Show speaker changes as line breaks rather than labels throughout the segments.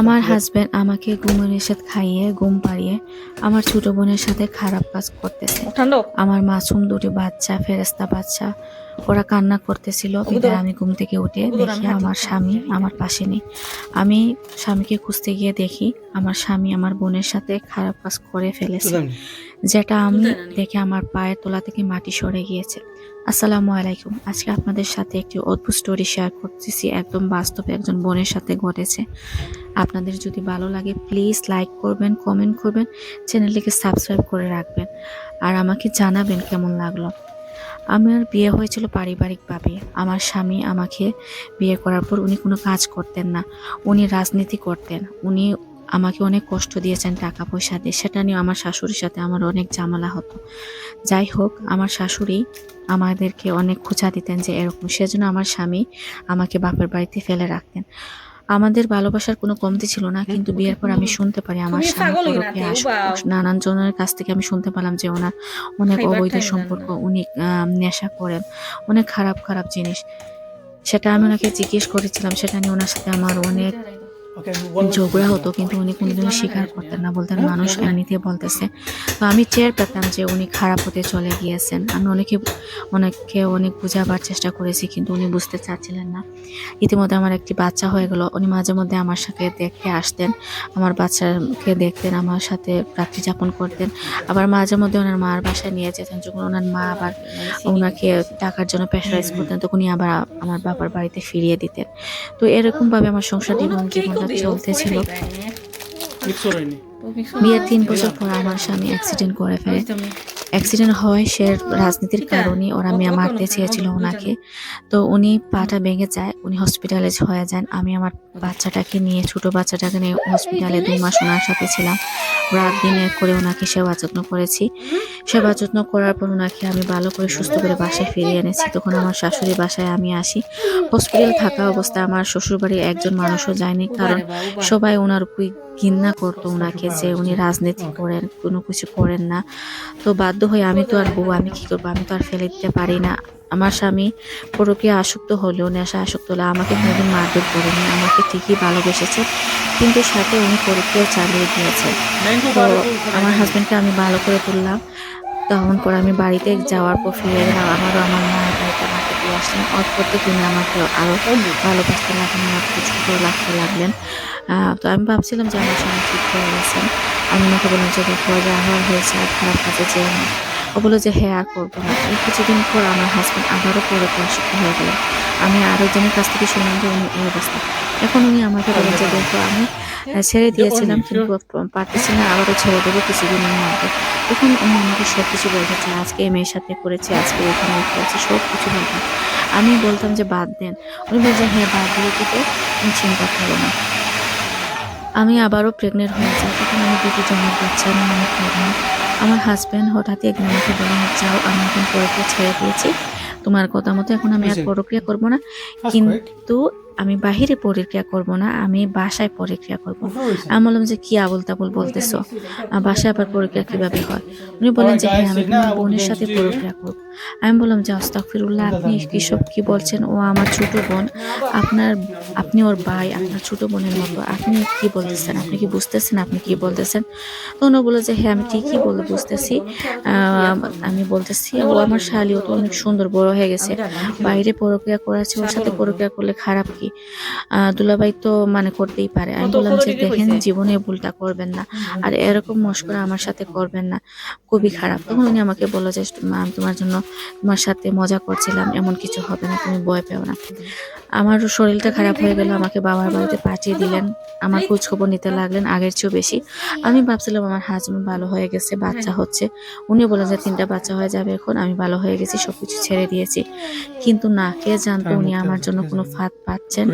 আমার হাজবেন্ড আমাকে ঘুমের নিষেধ খাইয়ে ঘুম পাড়িয়ে আমার ছোট বোনের সাথে খারাপ কাজ করতেছে। আমার মাসুম দুটি বাচ্চা ফেরেস্তা বাচ্চা ওরা কান্না করতেছিল। বিদায় আমি ঘুম থেকে উঠে দেখি আমার স্বামী আমার পাশে নেই। আমি স্বামীকে খুঁজতে গিয়ে দেখি আমার স্বামী আমার বোনের সাথে খারাপ কাজ করে ফেলেছে। যেটা আমি দেখে আমার পায়ের তোলা থেকে মাটি সরে গিয়েছে। আসসালামু আলাইকুম। আজকে আপনাদের সাথে একটি অদ্ভুত স্টোরি শেয়ার করতেছি। একদম বাস্তবে একজন বোনের সাথে ঘটেছে। আপনাদের যদি ভালো লাগে প্লিজ লাইক করবেন কমেন্ট করবেন চ্যানেলটিকে সাবস্ক্রাইব করে রাখবেন আর আমাকে জানাবেন কেমন লাগল। আমার বিয়ে হয়েছিল পারিবারিকভাবে। আমার স্বামী আমাকে বিয়ে করার পর উনি কোনো কাজ করতেন না। উনি রাজনীতি করতেন। উনি আমাকে অনেক কষ্ট দিয়েছেন টাকা পয়সা দিয়ে। সেটা নিয়ে আমার শাশুড়ির সাথে আমার অনেক ঝামেলা হতো। যাই হোক আমার শাশুড়ি আমাদেরকে অনেক খোঁচা দিতেন যে এরকম। সেজন্য আমার স্বামী আমাকে বাপের বাড়িতে ফেলে রাখতেন। আমাদের ভালোবাসার কোনো কমতি ছিল না কিন্তু বিয়ের পর আমি শুনতে পারি আমার। নানান জনের কাছ থেকে আমি শুনতে পেলাম যে ওনার অনেক অবৈধ সম্পর্ক উনি নেশা করেন। অনেক খারাপ খারাপ জিনিস। সেটা আমি ওনাকে জিজ্ঞেস করেছিলাম সেটা নিয়ে ওনার সাথে আমার অনেক ঝগড়া হতো কিন্তু উনি কোনোদিনও স্বীকার করতেন না বলতেন মানুষ এমনিতে বলতেছে। তো আমি টের পেতাম যে উনি খারাপ হতে চলে গিয়েছেন। আমি অনেকে অনেককে অনেক বোঝাবার চেষ্টা করেছি কিন্তু উনি বুঝতে চাচ্ছিলেন না। ইতিমধ্যে আমার একটি বাচ্চা হয়ে গেল। উনি মাঝে মধ্যে আমার সাথে দেখতে আসতেন। আমার বাচ্চাকে দেখতেন আমার সাথে রাত্রি যাপন করতেন। আবার মাঝে মধ্যে ওনার মার বাসায় নিয়ে যেতেন। যখন ওনার মা আবার ওনাকে টাকার জন্য প্রেশারাইজ করতেন তখন উনি আবার আমার বাবার বাড়িতে ফিরিয়ে দিতেন। তো এরকমভাবে আমার সংসার জীবন চলতেছিল। বিয়ের তিন বছর পর আমার স্বামী অ্যাক্সিডেন্ট করে ফেলে। অ্যাক্সিডেন্ট হয় সে রাজনীতির কারণে ওরা মেয়ে মারতে চেয়েছিল ওনাকে। তো উনি পাটা ভেঙে যায় উনি হসপিটালে হয়ে যান। আমি আমার বাচ্চাটাকে নিয়ে ছোট বাচ্চাটাকে নিয়ে হসপিটালে দুই মাস ওনার সাথে ছিলাম। রাত দিনে করে ওনাকে সেবা যত্ন করেছি। সেবা যত্ন করার পর ওনাকে আমি ভালো করে সুস্থ করে বাসায় ফিরিয়ে এনেছি। তখন আমার শাশুড়ি বাসায় আমি আসি। হসপিটাল থাকা অবস্থায় আমার শ্বশুরবাড়ির একজন মানুষও যায়নি। কারণ সবাই ওনার উপর ঘৃণা করতো ওনাকে যে উনি রাজনীতি করেন কোনো কিছু করেন না। তো বাধ্য হয়ে আমি তো আর বউ আমি কি করব? আমি তো আর ফেলে দিতে পারি না। আমার স্বামী পরকে আসক্ত হলেও নেশা আসক্ত হলো আমাকে কোনোদিন মারধর করেনি আমাকে ঠিকই ভালোবেসেছে কিন্তু সাথে উনি পরীক্ষাও চালিয়ে দিয়েছে। তো আমার হাজবেন্ডকে আমি ভালো করে তুললাম। তখন পর আমি বাড়িতে যাওয়ার পর ফিরে গেলাম আমারও আমার মায়ের বাড়িতে আমাকে দিয়ে আসলেন। অল্পতে তিনি আমাকে আরও ভালোবাসতে লাগলেন আমাকে ছোট লাগতে লাগলেন। তো আমি ভাবছিলাম যে আমার স্বামী ঠিক হয়ে গেছেন। আমি বললাম যে দেখো, যে আমার হয়েছে, আর খারাপ কাজে যেও না। ও বলল যে হ্যাঁ আর করব না। এই কিছুদিন পর আমার হাজব্যান্ড আবারও পরে অসুস্থ হয়ে গেলেন আমি আরও জনের কাছ থেকে শুনলাম যে, উনি এই অবস্থা। এখন উনি আমাকে বলেন যে, দেখো, আমি ছেড়ে দিয়েছিলাম, কিন্তু পারতেছি না, আবারও ছেড়ে দেবো কিছুদিনের মধ্যে। তখন উনি আমাকে সব কিছু বলতে চায় আজকে এই মেয়ের সাথে করেছি, আজকে এখানে করেছি সব কিছু বলতাম আমি বলতাম যে, বাদ দেন। উনি বলছে হ্যাঁ বাদ দিয়ে দিতে চিন্তা করো না। আমি আবারও প্রেগনেন্ট হয়ে যাই তখন আমি দিদি জমা বাচ্চা আমি মনে করি আমার হাজব্যান্ড হঠাৎ একদিন আমাকে বলে যাও আমি এখন পরকে ছেড়ে দিয়েছি। তোমার কথা মতো এখন আমি আর পরক্রিয়া করব না। কিন্তু আমি বাহিরে পরক্রিয়া করব না আমি বাসায় পরক্রিয়া করব। আমি বললাম যে কি আবল তাবল বলতেছো বাসায় আবার পরীক্ষা কীভাবে হয়? উনি বলেন যে হ্যাঁ আমি বোনের সাথে পরীক্ষা করব। আমি বললাম যে আস্তাগফিরুল্লাহ আপনি কিসব কি বলছেন? ও আমার ছোট বোন। আপনার আপনি ওর ভাই আপনার ছোট বোনের মতো। আপনি কি বলতেছেন? আপনি কি বুঝতেছেন? আপনি কি বলতেছেন? তখন ও বলল যে হ্যাঁ আমি ঠিকই বলে বুঝতেছি। আমি বলতেছি ও আমার শালি ও তো অনেক সুন্দর বড় হয়ে গেছে। বাইরে পরক্রিয়া করেছে ওর সাথে পরক্রিয়া করলে খারাপ কি আহ, দুলাভাই তো মানে করতেই পারে। আমি বললাম যে দেখেন জীবনে ভুলটা করবেন না। আর এরকম মস্করা আমার সাথে করবেন না। খুবই খারাপ। তখন উনি আমাকে বলো যে তোমার জন্য তোমার সাথে মজা করছিলাম এমন কিছু হবে না তুমি ভয় পেও না। আমার শরীরটা খারাপ হয়ে গেল আমাকে বাবার বাড়িতে পাঠিয়ে দিলেন। আমার খোঁজখবর নিতে লাগলেন আগের চেয়েও বেশি। আমি ভাবছিলাম আমার হাজব্যান্ড ভালো হয়ে গেছে বাচ্চা হচ্ছে। উনি বলেন যে তিনটা বাচ্চা হয়ে যাবে এখন আমি ভালো হয়ে গেছি সবকিছু ছেড়ে দিয়েছি। কিন্তু না কে জানতো উনি আমার জন্য কোনো ফাঁদ পাচ্ছেন।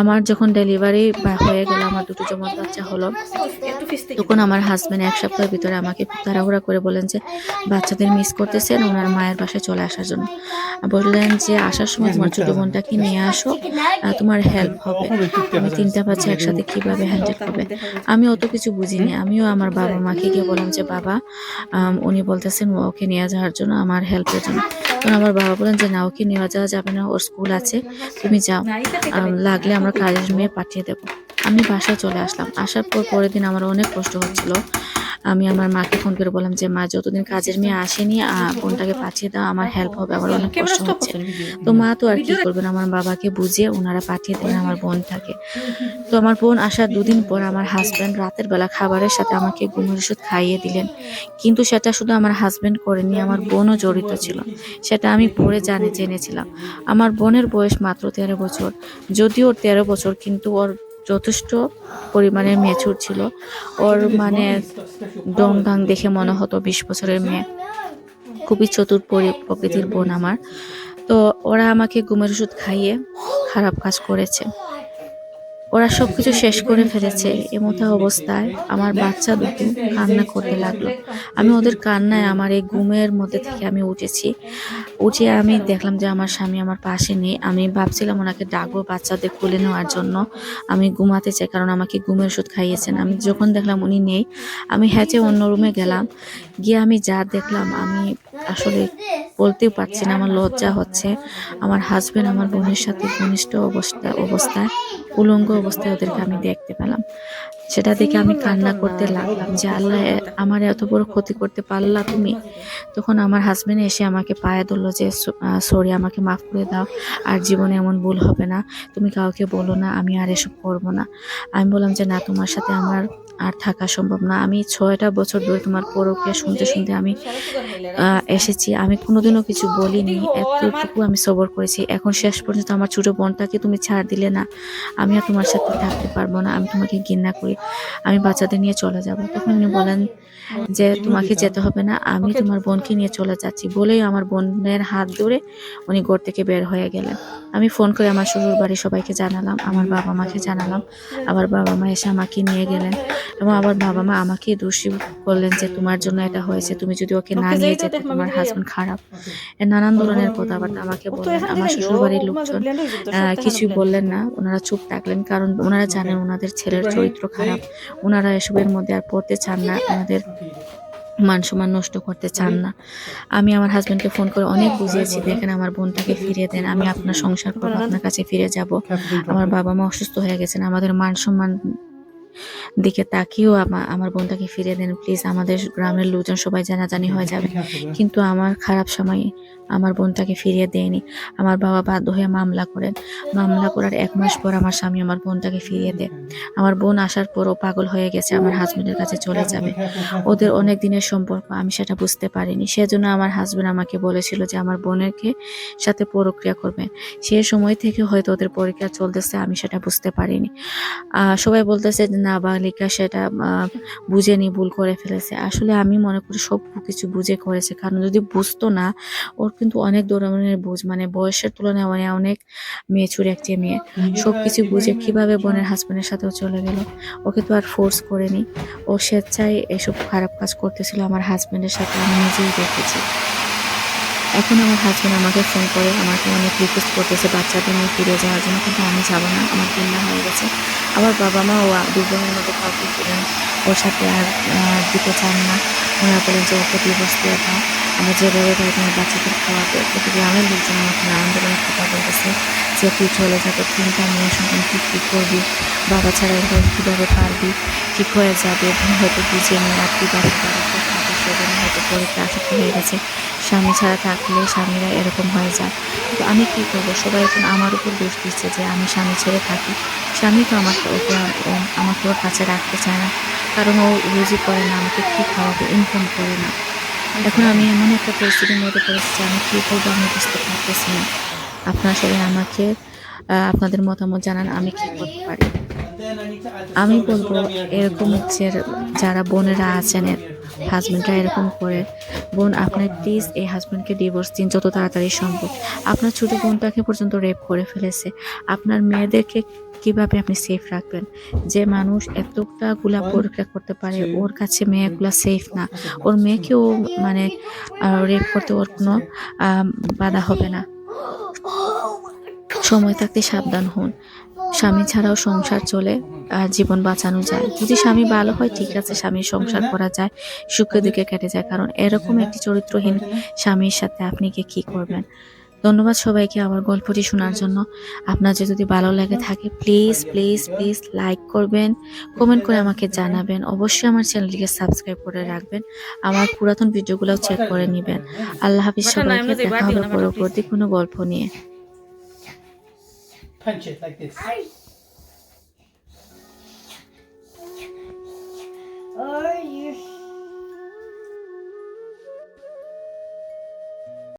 আমার যখন ডেলিভারি হয়ে গেল আমার দুটো জমা বাচ্চা হলো। তখন আমার হাজব্যান্ড এক সপ্তাহের ভিতরে আমাকে তাড়াহুড়া করে বলেন যে বাচ্চাদের মিস করতেছেন ওনার মায়ের বাসায় চলে আসার জন্য। বললেন যে আসার সময় তোমার ছোট বোনটাকে নিয়ে আসো। আহ, তোমার হেল্প হবে। আমি তিনটা বাচ্চা একসাথে কীভাবে হ্যান্ডেল করবে? আমি অত কিছু বুঝিনি। আমিও আমার বাবা মাকে গিয়ে বললাম যে বাবা উনি বলতেছেন ওকে নিয়ে যাওয়ার জন্য আমার হেল্পের জন্য। তখন আমার বাবা বলেন যে না ওকে নিয়ে যাওয়া যাবে না ওর স্কুল আছে। তুমি যাও। লাগলে আমরা কাজের মেয়ে পাঠিয়ে দেবো। আমি বাসায় চলে আসলাম। আসার পর পরের দিন আমার অনেক কষ্ট হচ্ছিল। আমি আমার মাকে ফোন করে বললাম যে মা যতদিন কাজের মেয়ে আসেনি আহ, বোনটাকে পাঠিয়ে দাও আমার হেল্প হবে। আমার অনেক কষ্ট হচ্ছে। তো মা তো আর কি করবেন আমার বাবাকে বুঝিয়ে ওনারা পাঠিয়ে দিলেন আমার বোনটাকে তো আমার বোন আসার দুদিন পর আমার হাজব্যান্ড রাতের বেলা খাবারের সাথে আমাকে ঘুমের ওষুধ খাইয়ে দিলেন। কিন্তু সেটা শুধু আমার হাজব্যান্ড করেনি আমার বোনও জড়িত ছিল। সেটা আমি পরে জানে জেনেছিলাম আমার বোনের বয়স মাত্র তেরো বছর। যদিও ওর তেরো বছর কিন্তু ওর যথেষ্ট পরিমাণে মেচুর ছিল। ওর মানে ডং ডাং দেখে মনে হতো বিশ বছরের মেয়ে। খুবই চতুর পরি- প্রকৃতির বোন আমার। তো ওরা আমাকে ঘুমের ওষুধ খাইয়ে খারাপ কাজ করেছে। ওরা সবকিছু শেষ করে ফেলেছে। এমতো অবস্থায় আমার বাচ্চা দুটো কান্না করতে লাগল। আমি ওদের কান্নায় আমার এই ঘুমের মধ্যে থেকে আমি উঠেছি। উঠে আমি দেখলাম যে আমার স্বামী আমার পাশে নেই। আমি ভাবছিলাম ওনাকে ডাকবো বাচ্চাদের খুলে নেওয়ার জন্য। আমি ঘুমাতে চাই কারণ আমাকে ঘুমের ওষুধ খাইয়েছেন। আমি যখন দেখলাম উনি নেই, আমি হ্যাচে অন্য রুমে গেলাম। গিয়ে আমি যা দেখলাম, আমি আসলে বলতেও পারছি না, আমার লজ্জা হচ্ছে। আমার হাজব্যান্ড আমার বোনের সাথে ঘনিষ্ঠ অবস্থা অবস্থায় উলঙ্গ অবস্থায় ওদেরকে আমি দেখতে পেলাম। সেটা দেখে আমি কান্না করতে লাগলাম যে আল্লাহ আমার এত বড় ক্ষতি করতে পারলা তুমি? তখন আমার হাজব্যান্ড এসে আমাকে পায়ে ধরলো যে সরি আমাকে মাফ করে দাও। আর জীবনে এমন ভুল হবে না। তুমি কাউকে বলো না আমি আর এসব করব না। আমি বললাম যে না তোমার সাথে আমার আর থাকা সম্ভব না। আমি ছয়টা বছর ধরে তোমার পরকে শুনতে শুনতে আমি এসেছি। আমি কোনোদিনও কিছু বলিনি। এতটুকু আমি সবর করেছি। এখন শেষ পর্যন্ত আমার ছোটো বোনটাকে তুমি ছাড় দিলে না। আমি আর তোমার সাথে থাকতে পারব না। আমি তোমাকে ঘৃণা করি। আমি বাচ্চাদের নিয়ে চলে যাব। তখন উনি বলেন যে তোমাকে যেতে হবে না আমি তোমার বোনকে নিয়ে চলে যাচ্ছি। বলেই আমার বোনের হাত ধরে উনি ঘর থেকে বের হয়ে গেলেন। আমি ফোন করে আমার শ্বশুর বাড়ি সবাইকে জানালাম আমার বাবা মাকে জানালাম আবার বাবা মা এসে আমাকে নিয়ে গেলেন এবং আবার বাবা মা আমাকে দোষী করলেন যে তোমার জন্য এটা হয়েছে তুমি যদি ওকে না নিয়ে যেতে তোমার হাজবেন্ড খারাপ। এ নানান ধরনের কথাবার্তা আমাকে বললেন। আমার শ্বশুর বাড়ির লোকজন কিছুই বললেন না ওনারা চুপ থাকলেন কারণ ওনারা জানেন ওনাদের ছেলের চরিত্র খারাপ। ওনারা এসবের মধ্যে আর পড়তে চান না, ওনাদের মান সম্মান নষ্ট করতে চান না। আমি আমার হাজবেন্ডকে ফোন করে অনেক বুঝিয়েছি, দেখেন আমার বোনটাকে ফিরিয়ে দেন, আমি আপনার সংসার করব, আপনার কাছে ফিরে যাব। আমার বাবা মা অসুস্থ হয়ে গেছেন, আমাদের মান সম্মান দিকে তাকিয়েও আমার বোনটাকে ফিরিয়ে দেন। প্লিজ, আমাদের গ্রামের লোকজন সবাই জানাজানি হয়ে যাবে। কিন্তু আমার খারাপ সময়ে আমার বোনটাকে ফিরিয়ে দেয়নি। আমার বাবা বাধ্য হয়ে মামলা করেন। মামলা করার এক মাস পর আমার স্বামী আমার বোনটাকে ফিরিয়ে দেয় আমার বোন আসার পরও পাগল হয়ে গেছে, আমার হাজবেন্ডের কাছে চলে যাবে। ওদের অনেক দিনের সম্পর্ক, আমি সেটা বুঝতে পারিনি। সেজন্য আমার হাজবেন্ড আমাকে বলেছিল যে আমার বোনেরকে সাথে প্রক্রিয়া করবে সে সময় থেকে হয়তো ওদের পরীক্ষা চলতেছে, আমি সেটা বুঝতে পারিনি। সবাই বলতেছে যে না বালিকা সেটা আহ, বুঝেনি ভুল করে ফেলেছে। আসলে আমি মনে করি সব কিছু বুঝে করেছে। কারণ যদি বুঝতো না ওর কিন্তু অনেক ধরনের বুঝ মানে বয়সের তুলনায় মানে অনেক মেচুর একটি মেয়ে। সব কিছু বুঝে কীভাবে বোনের হাজব্যান্ডের সাথেও চলে গেল? ওকে তো আর ফোর্স করেনি ও স্বেচ্ছায় এসব খারাপ কাজ করতেছিল আমার হাজব্যান্ডের সাথে আমি নিজেই দেখেছি। এখন আমার হাজব্যান্ড আমাকে ফোন করে, আমাকে অনেক রিকোয়েস্ট করতেছে বাচ্চাদের নিয়ে ফিরে যাওয়ার জন্য, কিন্তু আমি যাব না, আমার কিন্না হয়ে গেছে। আমার বাবা মা ও দুই বোনের মধ্যে কাউকে ফিরেন ওর সাথে আর দিতে চান না। ওনারা বলেন যে, ওকে ডিভোর্স দিয়ে দাও। আমরা যেভাবে পারি তোমার বাচ্চাদের খাওয়াতে কিন্তু গ্রামের লোকজন আমাকে নানান ধরনের কথা বলতেছে যে, তুই চলে যাবে তিনটা মেয়ের সন্তান, তুই কী করবি? বাবা ছাড়া এরকম কীভাবে পারবি? ঠিক হয়ে যাবে, হয়তো নিয়ে আর তুই বাড়ির বাড়িতে সেজন্য হয়তো পরীক্ষা আসক্ত হয়ে গেছে। স্বামী ছাড়া থাকলে স্বামীরা এরকম হয়ে যায়। কিন্তু আমি কী করব? সবাই এখন আমার উপর দোষ দিচ্ছে যে আমি স্বামী ছেড়ে থাকি। স্বামী তো আমাকে ওকে আমাকে ওর কাছে রাখতে চায় না। কারণ ও রুজি করে না, আমাকে কী খাওয়াবে? ইনকাম করে না। এখন আমি এমন একটা পরিস্থিতির মধ্যে পড়েছি যে আমি কী করব আমি বুঝতে পারতেছি না। আপনারা সবাই আমাকে আপনাদের মতামত জানান, আমি কী করতে পারি? আমি বলব, এরকম হচ্ছে যারা বোনেরা আছেন হাজবেন্ডরা এরকম করে, বোন, আপনার প্লিজ এই হাজব্যান্ডকে ডিভোর্স দিন, যত তাড়াতাড়ি সম্ভব। আপনার ছোট বোনটাকে পর্যন্ত রেপ করে ফেলেছে। আপনার মেয়েদেরকে কীভাবে আপনি সেফ রাখবেন? যে মানুষ এতটা গুলা পরীক্ষা করতে পারে, ওর কাছে মেয়েগুলা সেফ না। ওর মেয়েকেও মানে রেপ করতে ওর কোনো বাধা হবে না। সময় থাকতে সাবধান হন। স্বামী ছাড়াও সংসার চলে আর জীবন বাঁচানো যায়। যদি স্বামী ভালো হয় ঠিক আছে স্বামীর সংসার করা যায় সুখে দুঃখে কেটে যায়। কারণ এরকম একটি চরিত্রহীন স্বামীর সাথে আপনি গিয়ে কি করবেন? ধন্যবাদ সবাইকে আমার গল্পটি শোনার জন্য। আপনার যদি ভালো লাগে থাকে প্লিজ প্লিজ প্লিজ লাইক করবেন কমেন্ট করে আমাকে জানাবেন। অবশ্যই আমার চ্যানেলটিকে সাবস্ক্রাইব করে রাখবেন। আমার পুরাতন ভিডিওগুলো চেক করে নেবেন। আল্লাহ হাফিজ সবাইকে দেখা হবে পরবর্তী কোনো গল্প নিয়ে।
Punch it like this.